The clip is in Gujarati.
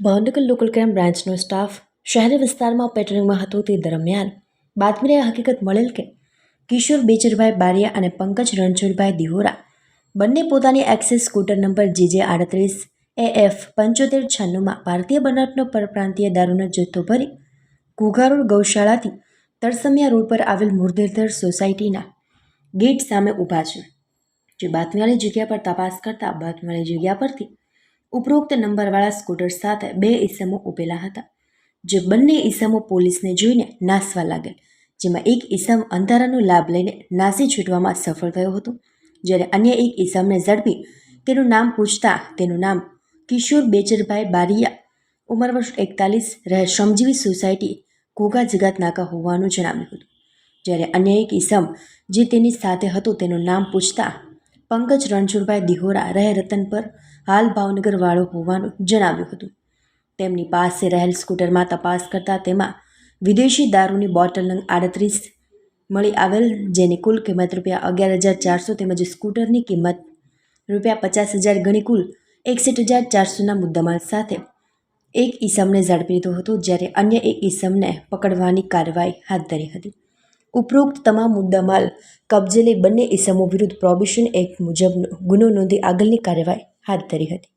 ભાવનગર લોકલ ક્રાઇમ બ્રાન્ચનો સ્ટાફ શહેરી વિસ્તારમાં પેટ્રોલિંગમાં હતો તે દરમિયાન બાતમીને હકીકત મળેલ કે કિશોર બેચરભાઈ બારિયા અને પંકજ રણછોડભાઈ દિહોરા બંને પોતાની એક્સેસ સ્કૂટર નંબર જીજે આડત્રીસ એ એફ પંચોતેર છન્નુંમાં ભારતીય બનાવટનો પરપ્રાંતીય દારૂનો જથ્થો ભરી ઘોઘારોડ ગૌશાળાથી તરસમિયા રોડ પર આવેલ મુરધેરધર સોસાયટીના ગેટ સામે ઊભા છે. જે બાતમીવાળી જગ્યા પર તપાસ કરતા બાતમીવાળી જગ્યા પરથી ઉપરોક્ત નંબરવાળા સ્કૂટર સાથે બે ઈસમો ઊભેલા હતા, જે બંને ઈસમો પોલીસને જોઈને નાસવા લાગેલ જેમાં એક ઈસમ અંધારાનો લાભ લઈને નાસી છૂટવામાં સફળ થયો હતો. જ્યારે અન્ય એક ઈસમને ઝડપી તેનું નામ પૂછતા તેનું નામ કિશોર બેચરભાઈ બારિયા, ઉંમર વર્ષ એકતાલીસ, રહે શ્રમજીવી સોસાયટી ઘોઘા જગાત નાકા હોવાનું જણાવ્યું હતું. જ્યારે અન્ય એક ઈસમ જે તેની સાથે હતો તેનું નામ પૂછતા પંકજ રણછોડભાઈ દિહોરા રહે રતન પર હાલ ભાવનગરવાળો હોવાનું જણાવ્યું હતું. તેમની પાસે રહેલ સ્કૂટરમાં તપાસ કરતાં તેમાં વિદેશી દારૂની બોટલ નંગ આડત્રીસ મળી આવેલ, જેની કુલ કિંમત રૂપિયા અગિયાર હજાર ચારસો તેમજ સ્કૂટરની કિંમત રૂપિયા પચાસ હજાર ગણી કુલ એકસઠ હજાર ચારસોના મુદ્દામાલ સાથે એક ઈસમને ઝડપી લીધો હતો, જ્યારે અન્ય એક ઈસમને પકડવાની કાર્યવાહી હાથ ધરી હતી. ઉપરોક્ત તમામ મુદ્દામાલ કબજે લઈ બંને ઈસમો વિરુદ્ધ પ્રોબિશન એક્ટ મુજબનો ગુનો નોંધી આગળની કાર્યવાહી હાથ ધરી હતી.